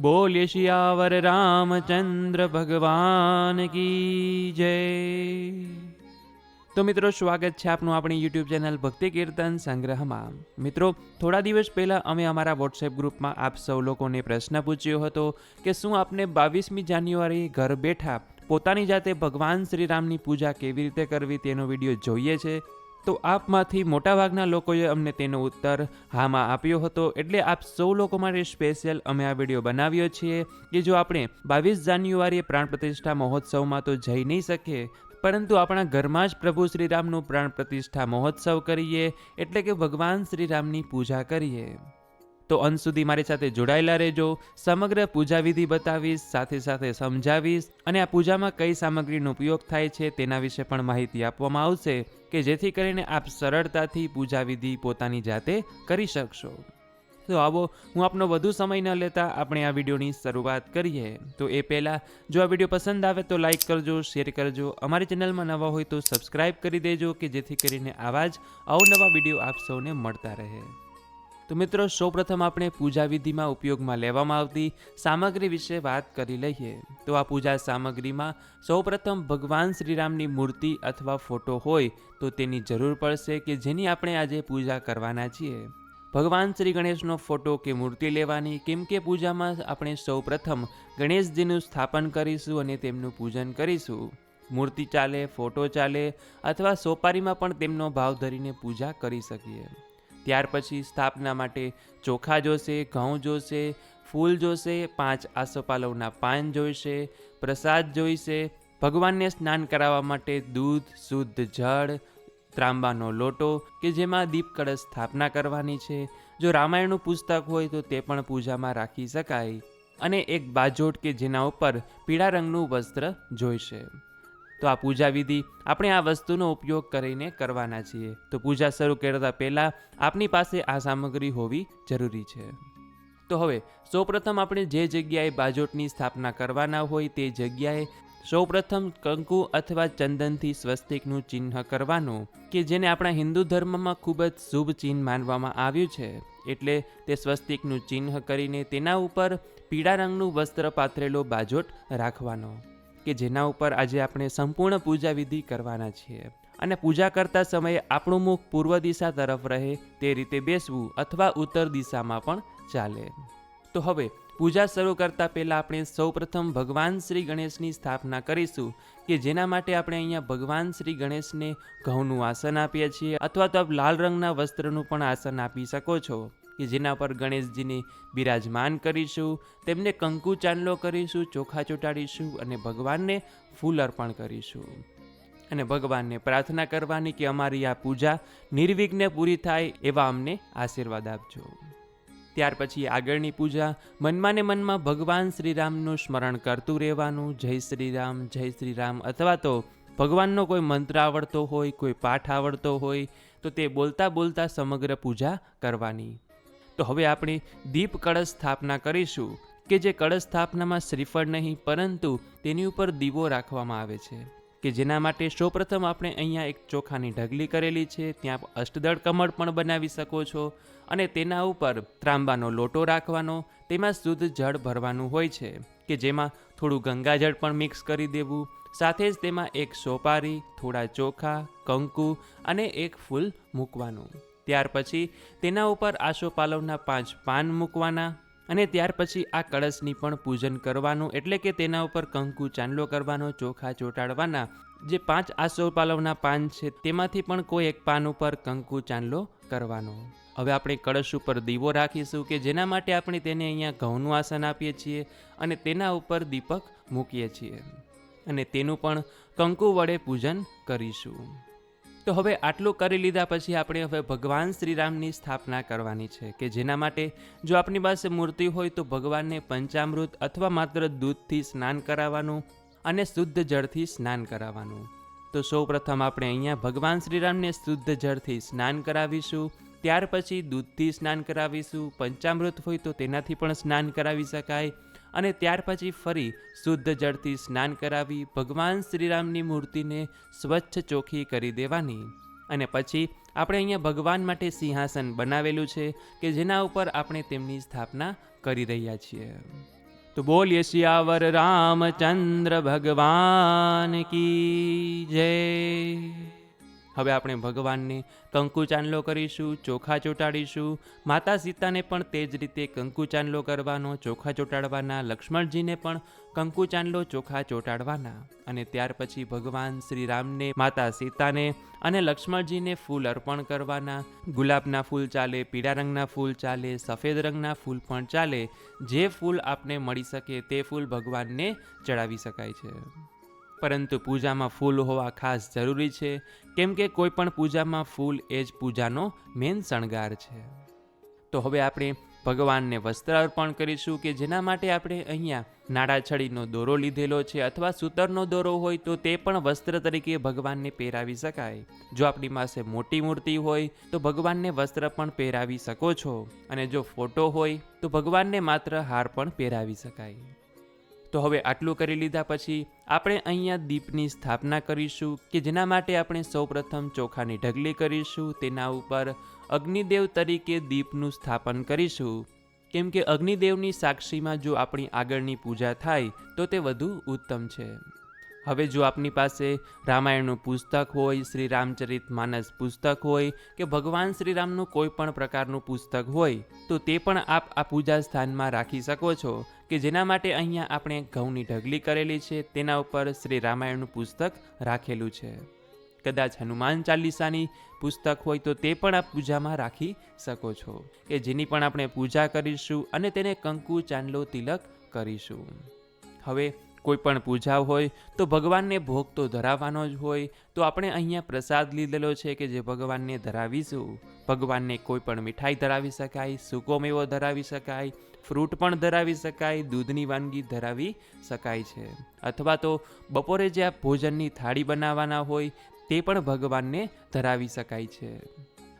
બોલ્ય શિયાવર રામચંદ્ર ભગવાન કી જય. તો મિત્રો, સ્વાગત છે આપનું આપણી યુટ્યુબ ચેનલ ભક્તિ કીર્તન સંગ્રહમાં. મિત્રો, થોડા દિવસ પહેલાં અમે અમારા વોટ્સએપ ગ્રુપમાં આપ સૌ લોકોને પ્રશ્ન પૂછ્યો હતો કે શું આપને બાવીસમી જાન્યુઆરી ઘર બેઠા પોતાની જાતે ભગવાન શ્રીરામની પૂજા કેવી રીતે કરવી તેનો વીડિયો જોઈએ છે? તો આપમાંથી મોટાભાગના લોકોએ અમને તેનો ઉત્તર હામાં આપ્યો હતો. એટલે આપ સૌ લોકો માટે સ્પેશિયલ અમે આ વીડિયો બનાવ્યો છીએ કે જો આપણે બાવીસ જાન્યુઆરીએ પ્રાણ પ્રતિષ્ઠા મહોત્સવમાં તો જઈ નહીં શકીએ, પરંતુ આપણા ઘરમાં જ પ્રભુ શ્રીરામનું પ્રાણ પ્રતિષ્ઠા મહોત્સવ કરીએ, એટલે કે ભગવાન શ્રીરામની પૂજા કરીએ. તો અંત સુધી મારી સાથે જોડાયેલા રહેજો, સમગ્ર પૂજા વિધિ બતાવીશ, સાથે સાથે સમજાવીશ, અને આ પૂજામાં કઈ સામગ્રીનો ઉપયોગ થાય છે તેના વિશે પણ માહિતી આપવામાં આવશે. કે જેથી કરીને આપ સરળતાથી પૂજા વિધિ પોતાની જાતે કરી શકશો. તો આવો, હું આપનો વધુ સમય ન લેતા આપણે આ વિડીયોની શરૂઆત કરીએ. તો એ પહેલાં, જો આ વીડિયો પસંદ આવે તો લાઇક કરજો, શેર કરજો. અમારી ચેનલમાં નવા હોય તો સબસ્ક્રાઇબ કરી દેજો કે જેથી કરીને આવા જ અવનવા વીડિયો આપ સૌને મળતા રહે. તો મિત્રો, સૌપ્રથમ આપણે પૂજા વિધિમાં ઉપયોગમાં લેવામાં આવતી સામગ્રી વિશે વાત કરી લઈએ. તો આ પૂજા સામગ્રીમાં સૌપ્રથમ ભગવાન શ્રીરામની મૂર્તિ અથવા ફોટો હોય તો તેની જરૂર પડશે કે જેની આપણે આજે પૂજા કરવાના છીએ. ભગવાન શ્રી ગણેશનો ફોટો કે મૂર્તિ લેવાની કેમ કે પૂજામાં આપણે સૌપ્રથમ ગણેશજીનું સ્થાપન કરીશું અને તેમનું પૂજન કરીશું. મૂર્તિ ચાલે, ફોટો ચાલે અથવા સોપારીમાં પણ તેમનો ભાવ ધરીને પૂજા કરી શકીએ. ત્યાર પછી સ્થાપના માટે ચોખા જોશે, ઘઉં જોશે, ફૂલ જોશે, પાંચ આસોપાલવના પાન જોઈશે, પ્રસાદ જોઈશે. ભગવાનને સ્નાન કરાવવા માટે દૂધ, શુદ્ધ જળ, ત્રાંબાનો લોટો કે જેમાં દીપ કળશ સ્થાપના કરવાની છે. જો રામાયણનું પુસ્તક હોય તો તે પણ પૂજામાં રાખી શકાય અને એક બાજોટ કે જેના ઉપર પીળા રંગનું વસ્ત્ર જોઈશે. તો આ પૂજા વિધિ આપણે આ વસ્તુનો ઉપયોગ કરીને કરવાના છીએ. તો પૂજા શરૂ કરતા પહેલાં આપની પાસે આ સામગ્રી હોવી જરૂરી છે. તો હવે, સૌપ્રથમ આપણે જે જગ્યાએ બાજોટની સ્થાપના કરવાના હોય તે જગ્યાએ સૌપ્રથમ કંકુ અથવા ચંદનથી સ્વસ્તિકનું ચિહ્ન કરવાનું, કે જેને આપણા હિન્દુ ધર્મમાં ખૂબ જ શુભ ચિહ્ન માનવામાં આવ્યું છે. એટલે તે સ્વસ્તિકનું ચિહ્ન કરીને તેના ઉપર પીળા રંગનું વસ્ત્ર પાથરેલો બાજોટ રાખવાનો. કે જેના ઉપર આજે આપણે સંપૂર્ણ પૂજા વિધિ કરવાના છીએ. અને પૂજા કરતા સમયે આપણું મુખ પૂર્વ દિશા તરફ રહે તે રીતે બેસવું અથવા ઉત્તર દિશામાં પણ ચાલે. તો હવે, પૂજા શરૂ કરતાં પહેલાં આપણે સૌપ્રથમ ભગવાન શ્રી ગણેશની સ્થાપના કરીશું કે જેના માટે આપણે અહીંયા ભગવાન શ્રી ગણેશને ઘઉંનું આસન આપીએ છીએ અથવા તો આપ લાલ રંગના વસ્ત્રનું પણ આસન આપી શકો છો. કે જેના પર ગણેશજીને બિરાજમાન કરીશું, તેમને કંકુ ચાંદલો કરીશું, ચોખા ચોંટાડીશું અને ભગવાનને ફૂલ અર્પણ કરીશું. અને ભગવાનને પ્રાર્થના કરવાની કે અમારી આ પૂજા નિર્વિઘ્ને પૂરી થાય એવા અમને આશીર્વાદ આપજો. ત્યાર પછી આગળની પૂજા મનમાં ને મનમાં ભગવાન શ્રીરામનું સ્મરણ કરતું રહેવાનું, જય શ્રીરામ જય શ્રીરામ, અથવા તો ભગવાનનો કોઈ મંત્ર આવડતો હોય, કોઈ પાઠ આવડતો હોય, તો તે બોલતા બોલતા સમગ્ર પૂજા કરવાની. તો હવે આપણે દીપ કળશ સ્થાપના કરીશું, કે જે કળશ સ્થાપનામાં શ્રીફળ નહીં, પરંતુ તેની ઉપર દીવો રાખવામાં આવે છે, કે જેના માટે સૌપ્રથમ આપણે અહીંયા એક ચોખાની ઢગલી કરેલી છે, ત્યાં અષ્ટદળ કમળ પણ બનાવી શકો છો, અને તેના ઉપર ત્રાંબાનો લોટો રાખવાનો, તેમાં શુદ્ધ જળ ભરવાનું હોય છે, કે જેમાં થોડું ગંગાજળ પણ મિક્સ કરી દેવું, સાથે જ તેમાં એક સોપારી, થોડા ચોખા, કંકુ અને એક ફૂલ મૂકવાનું. ત્યાર પછી તેના ઉપર આસોપાલવના પાંચ પાન મૂકવાના અને ત્યાર પછી આ કળશની પણ પૂજન કરવાનું એટલે કે તેના ઉપર કંકુ ચાંદલો કરવાનો, ચોખા ચોંટાડવાના. જે પાંચ આસોપાલવના પાન છે તેમાંથી પણ કોઈ એક પાન ઉપર કંકુ ચાંદલો કરવાનો. હવે આપણે કળશ ઉપર દીવો રાખીશું કે જેના માટે આપણે તેને અહીંયા ઘઉંનું આસન આપીએ છીએ અને તેના ઉપર દીપક મૂકીએ છીએ. અને તેનું પણ કંકુ વડે પૂજન કરીશું. તો હવે આટલું કરી લીધા પછી આપણે હવે ભગવાન શ્રીરામની સ્થાપના કરવાની છે કે જેના માટે જો આપની પાસે મૂર્તિ હોય તો ભગવાનને પંચામૃત અથવા માત્ર દૂધથી સ્નાન કરાવવાનું અને શુદ્ધ જળથી સ્નાન કરાવવાનું. તો સૌ પ્રથમ આપણે અહીંયા ભગવાન શ્રીરામને શુદ્ધ જળથી સ્નાન કરાવીશું, ત્યાર પછી દૂધથી સ્નાન કરાવીશું, પંચામૃત હોય તો તેનાથી પણ સ્નાન કરાવી શકાય અને ત્યાર પછી ફરી શુદ્ધ જળથી સ્નાન કરાવી ભગવાન શ્રીરામની મૂર્તિને સ્વચ્છ ચોખ્ખી કરી દેવાની. અને પછી આપણે અહીંયા ભગવાન માટે સિંહાસન બનાવેલું છે કે જેના ઉપર આપણે તેમની સ્થાપના કરી રહ્યા છીએ. તો બોલીએ શિયાવર રામચંદ્ર ભગવાન કી જય. હવે આપણે ભગવાનને કંકુ ચાંદલો કરીશું, ચોખા ચોંટાડીશું. માતા સીતાને પણ તે જ રીતે કંકુ ચાંદલો કરવાનો, ચોખા ચોંટાડવાના, લક્ષ્મણજીને પણ કંકુ ચાંદલો, ચોખા ચોંટાડવાના. અને ત્યાર પછી ભગવાન શ્રી રામને માતા સીતાને અને લક્ષ્મણજીને ફૂલ અર્પણ કરવાના. ગુલાબના ફૂલ ચાલે, પીળા રંગના ફૂલ ચાલે, સફેદ રંગના ફૂલ પણ ચાલે. જે ફૂલ આપને મળી શકે તે ફૂલ ભગવાનને ચડાવી શકાય છે. પરંતુ પૂજામાં ફૂલ હોવા ખાસ જરૂરી છે, કેમ કે કોઈ પણ પૂજામાં ફૂલ એ જ પૂજાનો મેન શણગાર છે. તો હવે આપણે ભગવાનને વસ્ત્ર અર્પણ કરીશું કે જેના માટે આપણે અહીંયા નાડાછડીનો દોરો લીધેલો છે અથવા સૂતરનો દોરો હોય તો તે પણ વસ્ત્ર તરીકે ભગવાનને પહેરાવી શકાય. જો આપણી પાસે મોટી મૂર્તિ હોય તો ભગવાનને વસ્ત્ર પણ પહેરાવી શકો છો અને જો ફોટો હોય તો ભગવાનને માત્ર હાર પણ પહેરાવી શકાય. તો હવે આટલું કરી લીધા પછી આપણે અહીંયા દીપની સ્થાપના કરીશું કે જેના માટે આપણે સૌપ્રથમ ચોખાની ઢગલી કરીશું, તેના ઉપર અગ્નિદેવ તરીકે દીપનું સ્થાપન કરીશું. કેમ કે અગ્નિદેવની સાક્ષીમાં જો આપણી આગળની પૂજા થાય, તો તે વધુ ઉત્તમ છે. હવે જો આપની પાસે રામાયણનું પુસ્તક હોય, શ્રી રામચરિત માનસ પુસ્તક હોય, કે ભગવાન શ્રીરામનું કોઈ પણ પ્રકારનું પુસ્તક હોય, તો તે પણ આપ આ પૂજા સ્થાનમાં રાખી શકો છો. કે જેના માટે અહીંયા આપણે ઘઉંની ઢગલી કરેલી છે, તેના ઉપર શ્રી રામાયણનું પુસ્તક રાખેલું છે. કદાચ હનુમાન ચાલીસાની પુસ્તક હોય તો તે પણ આપ પૂજામાં રાખી શકો છો, કે જેની પણ આપણે પૂજા કરીશું અને તેને કંકુ, ચાંદલો, તિલક કરીશું. હવે કોઈ પણ પૂજા હોય તો ભગવાનને ભોગ તો ધરાવવાનો જ હોય, તો આપણે અહીંયા પ્રસાદ લીધેલો છે કે જે ભગવાનને ધરાવીશું. ભગવાનને કોઈ પણ મીઠાઈ ધરાવી શકાય સૂકો મેવો ધરાવી શકાય ફ્રૂટ પણ ધરાવી શકાય, દૂધની વાનગી ધરાવી શકાય છે. અથવા તો બપોરે જે આ ભોજનની થાળી બનાવવાના હોય, તે પણ ભગવાનને ધરાવી શકાય છે.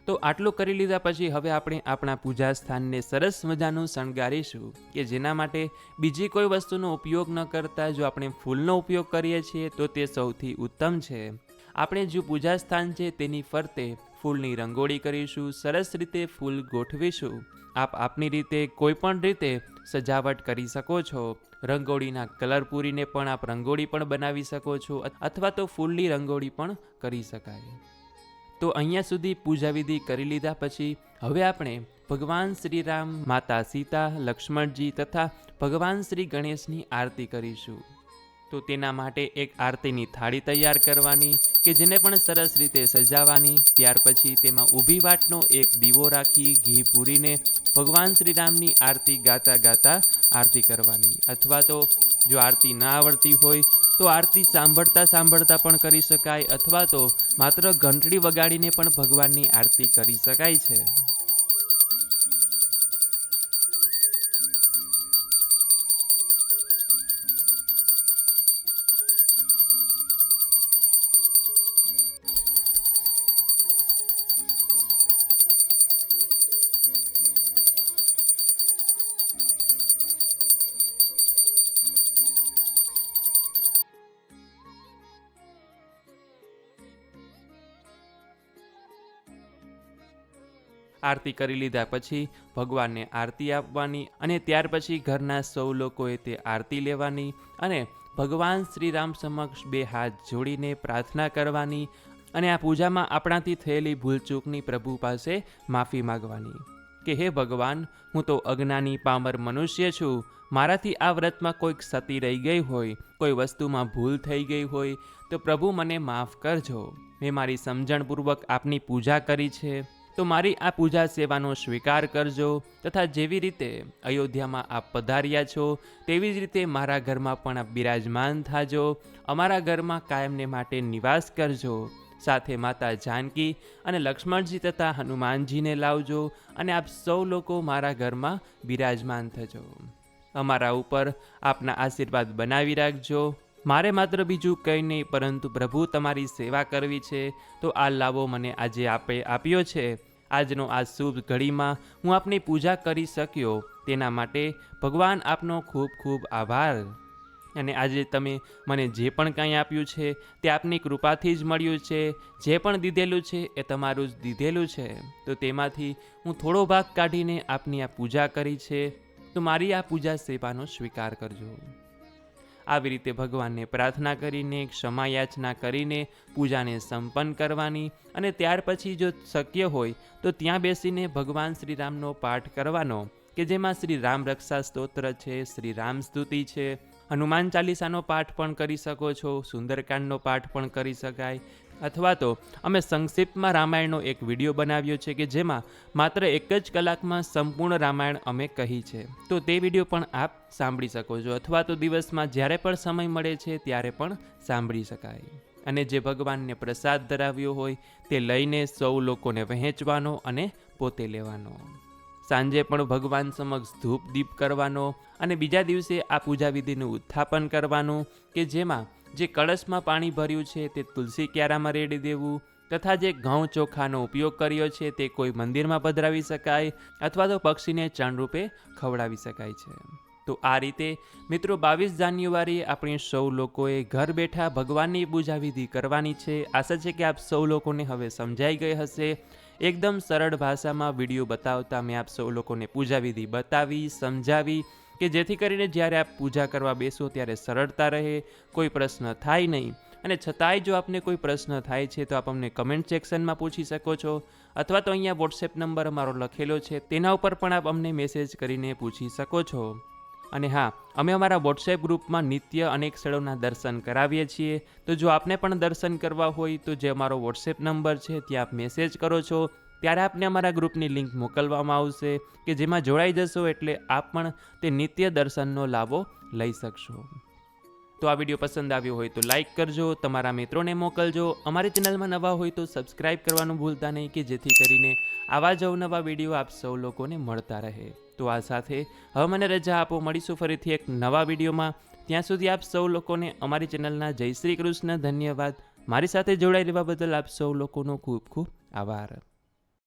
તો આટલું કરી લીધા પછી હવે આપણે આપણા પૂજા સ્થાનને સરસ મજાનું શણગારીશું, કે જેના માટે બીજી કોઈ વસ્તુનો ઉપયોગ ન કરતા, જો આપણે ફૂલનો ઉપયોગ કરીએ છીએ, તો તે સૌથી ઉત્તમ છે. આપણે જો પૂજા સ્થાન છે તેની ફરતે ફૂલની રંગોળી કરીશું, સરસ રીતે ફૂલ ગોઠવીશું. આપ આપની રીતે કોઈ પણ રીતે સજાવટ કરી શકો છો. રંગોળીના કલર પૂરીને પણ આપ રંગોળી પણ બનાવી શકો છો અથવા તો ફૂલની રંગોળી પણ કરી શકાય. તો અહીંયા સુધી પૂજા વિધિ કરી લીધા પછી, હવે આપણે ભગવાન શ્રી રામ માતા સીતા, લક્ષ્મણજી તથા ભગવાન શ્રી ગણેશની આરતી કરીશું. તો તેના માટે એક આરતીની થાળી તૈયાર કરવાની, કે જેને પણ સરસ રીતે સજાવવાની. ત્યાર પછી તેમાં ઊભી વાટનો એક દીવો રાખી ઘી પૂરીને ભગવાન શ્રી રામની આરતી ગાતા ગાતા આરતી કરવાની. અથવા તો જો આરતી ના આવડતી હોય, તો આરતી સાંભળતા સાંભળતા પણ કરી શકાય, અથવા તો માત્ર ઘંટડી વગાડીને પણ ભગવાનની આરતી કરી શકાય છે. આરતી કરી લીધા પછી ભગવાનને આરતી આપવાની અને ત્યાર પછી ઘરના સૌ લોકોએ તે આરતી લેવાની અને ભગવાન શ્રીરામ સમક્ષ બે હાથ જોડીને પ્રાર્થના કરવાની અને આ પૂજામાં આપણાથી થયેલી ભૂલચૂકની પ્રભુ પાસે માફી માગવાની કે હે ભગવાન, હું તો અજ્ઞાની પામર મનુષ્ય છું. મારાથી આ વ્રતમાં કોઈક સતી રહી ગઈ હોય, કોઈ વસ્તુમાં ભૂલ થઈ ગઈ હોય, તો પ્રભુ મને માફ કરજો. મેં મારી સમજણપૂર્વક આપની પૂજા કરી છે. તો મારી આ પૂજા સેવાનો સ્વીકાર કરજો તથા જેવી રીતે અયોધ્યામાં આપ પધાર્યા છો, તેવી જ રીતે મારા ઘરમાં પણ બિરાજમાન થાજો. અમારા ઘરમાં કાયમને માટે નિવાસ કરજો. સાથે માતા જાનકી અને લક્ષ્મણજી તથા હનુમાનજીને લાવજો અને આપ સૌ લોકો મારા ઘરમાં બિરાજમાન થજો. અમારા ઉપર આપના આશીર્વાદ બનાવી રાખજો. મારે માત્ર બીજું કંઈ નહીં, પરંતુ પ્રભુ તમારી સેવા કરવી છે. તો આ લાવો મને આજે આપે આપ્યો છે. આજનો આ શુભ ઘડીમાં હું આપની પૂજા કરી શક્યો તેના માટે ભગવાન આપનો ખૂબ ખૂબ આભાર. અને આજે તમે મને જે પણ કાંઈ આપ્યું છે તે આપની કૃપાથી જ મળ્યું છે. જે પણ દીધેલું છે એ તમારું જ દીધેલું છે. તો તેમાંથી હું થોડો ભાગ કાઢીને આપની આ પૂજા કરી છે. તો મારી આ પૂજા સેવાનો સ્વીકાર કરજો. આવી રીતે ભગવાનને પ્રાર્થના કરીને ક્ષમાયાચના કરીને પૂજાને સંપન્ન કરવાની અને ત્યાર પછી જો શક્ય હોય તો ત્યાં બેસીને ભગવાન શ્રીરામનો પાઠ કરવાનો, કે જેમાં શ્રી રામ રક્ષા સ્તોત્ર છે, શ્રી રામ સ્તુતિ છે. હનુમાન ચાલીસાનો પાઠ પણ કરી શકો છો, સુંદરકાંડનો પાઠ પણ કરી શકાય અથવા તો અમે સંક્ષિપ્તમાં રામાયણનો એક વીડિયો બનાવ્યો છે કે જેમાં માત્ર એક જ કલાકમાં સંપૂર્ણ રામાયણ અમે કહી છે. તો તે વીડિયો પણ આપ સાંભળી શકો છો અથવા તો દિવસમાં જ્યારે પણ સમય મળે છે ત્યારે પણ સાંભળી શકાય. અને જે ભગવાનને પ્રસાદ ધરાવ્યો હોય તે લઈને સૌ લોકોને વહેંચવાનો અને પોતે લેવાનો. સાંજે પણ ભગવાન સમક્ષ ધૂપ દીપ કરવાનો અને બીજા દિવસે આ પૂજા વિધિનું ઉત્થાપન કરવાનું કે જેમાં જે કળશમાં પાણી ભર્યું છે તે તુલસી ક્યારામાં રેડી દેવું તથા જે ઘઉં ચોખાનો ઉપયોગ કર્યો છે તે કોઈ મંદિરમાં પધરાવી શકાય અથવા તો પક્ષીને ચણરૂપે ખવડાવી શકાય છે. તો આ રીતે મિત્રો બાવીસ જાન્યુઆરી આપણે સૌ લોકોએ ઘર બેઠા ભગવાનની પૂજા વિધિ કરવાની છે. આશા છે કે આપ સૌ લોકોને હવે સમજાઈ ગઈ હશે. એકદમ સરળ ભાષામાં વીડિયો બતાવતા મેં આપ સૌ લોકોને પૂજા વિધિ બતાવી, સમજાવી કે જેથી કરીને જ્યારે આપ પૂજા કરવા બેસો ત્યારે સરળતા રહે, કોઈ પ્રશ્ન થાય નહીં. અને છતાંય જો આપને કોઈ પ્રશ્ન થાય છે, તો આપ અમને કમેન્ટ સેક્શનમાં પૂછી શકો છો. અથવા તો અહીંયા વોટ્સએપ નંબર અમારો લખેલો છે, તેના ઉપર પણ આપ અમને મેસેજ કરીને પૂછી શકો છો. અને હા, અમે અમારા વોટ્સએપ ગ્રુપમાં નિત્ય અનેક સ્થળોના દર્શન કરાવીએ છીએ. તો જો આપને પણ દર્શન કરવા હોય, તો જે અમારો વોટ્સએપ નંબર છે, ત્યાં આપ મેસેજ કરો છો. ત્યારે આપને અમારા ગ્રુપની લિંક મોકલવામાં આવશે કે જેમાં જોડાઈ જશો એટલે આપ પણ તે નિત્ય દર્શનનો લાભો લઈ શકશો. તો આ વીડિયો પસંદ આવ્યો હોય તો લાઇક કરજો, તમારા મિત્રોને મોકલજો. અમારી ચેનલમાં નવા હોય તો સબસ્ક્રાઇબ કરવાનું ભૂલતા નહીં કે જેથી કરીને આવા જ અવનવા વીડિયો આપ સૌ લોકોને મળતા રહે. તો આ સાથે હવે મને રજા આપો. મળીશું ફરીથી એક નવા વિડીયોમાં. ત્યાં સુધી આપ સૌ લોકોને અમારી ચેનલના જય શ્રી કૃષ્ણ. ધન્યવાદ. મારી સાથે જોડાઈ રહેવા બદલ આપ સૌ લોકોનો ખૂબ ખૂબ આભાર.